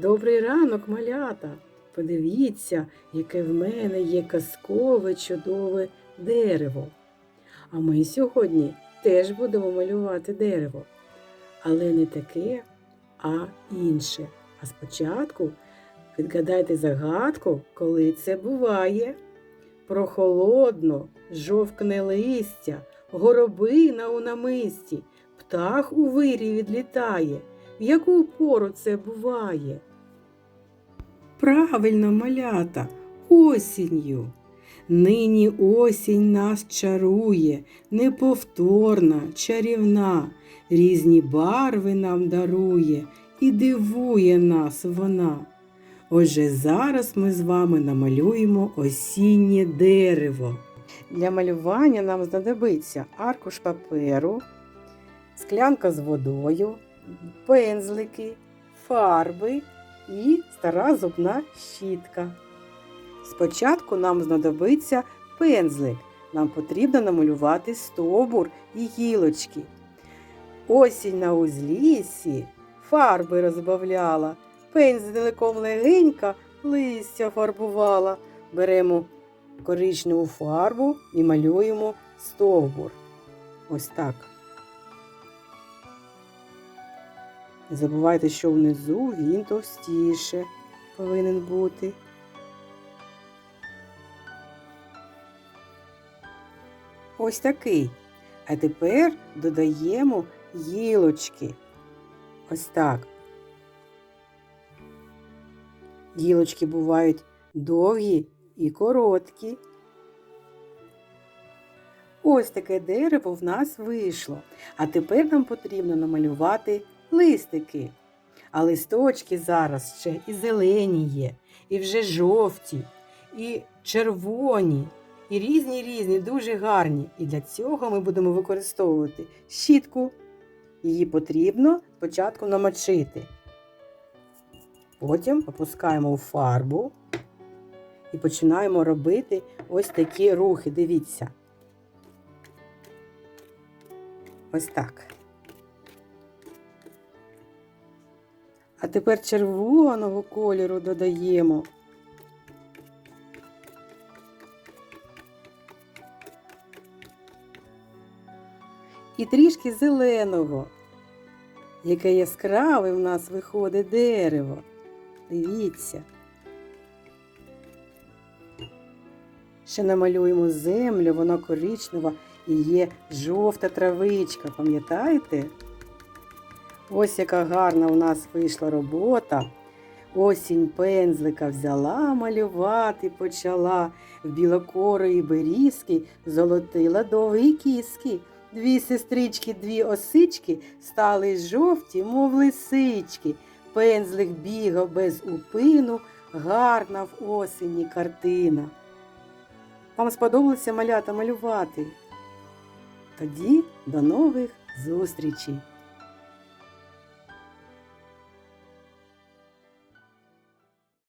Добрий ранок, малята. Подивіться, яке в мене є казкове чудове дерево. А ми сьогодні теж будемо малювати дерево. Але не таке, а інше. А спочатку відгадайте загадку, коли це буває. Прохолодно, жовкне листя, горобина у намисті, птах у вирі відлітає. В яку пору це буває? Правильно, малята, осінню. Нині осінь нас чарує, неповторна, чарівна, різні барви нам дарує і дивує нас вона. Отже, зараз ми з вами намалюємо осіннє дерево. Для малювання нам знадобиться аркуш паперу, склянка з водою, пензлики, фарби і стара зубна щітка. Спочатку нам знадобиться пензлик. Нам потрібно намалювати стовбур і гілочки. Осінь на узліссі фарби розбавляла, пензликом легенька листя фарбувала. Беремо коричневу фарбу і малюємо стовбур. Ось так. Не забувайте, що внизу він товстіше повинен бути. Ось такий. А тепер додаємо гілочки. Ось так. Гілочки бувають довгі і короткі. Ось таке дерево в нас вийшло. А тепер нам потрібно намалювати листики. А листочки зараз ще і зелені є, і вже жовті, і червоні, і різні різні, дуже гарні. І для цього ми будемо використовувати щітку. Її потрібно спочатку намочити. Потім опускаємо у фарбу і починаємо робити ось такі рухи. Дивіться. Ось так. А тепер червоного кольору додаємо. І трішки зеленого. Яке яскраве в нас виходить дерево. Дивіться. Ще намалюємо землю, вона коричнева і є жовта травичка, пам'ятаєте? Ось яка гарна у нас вийшла робота. Осінь пензлика взяла малювати почала, в білокорої берізки золотила довгі кіски. Дві сестрички, дві осички стали жовті, мов лисички. Пензлик бігав без упину, гарна в осені картина. Вам сподобалося малята малювати? Тоді до нових зустрічей!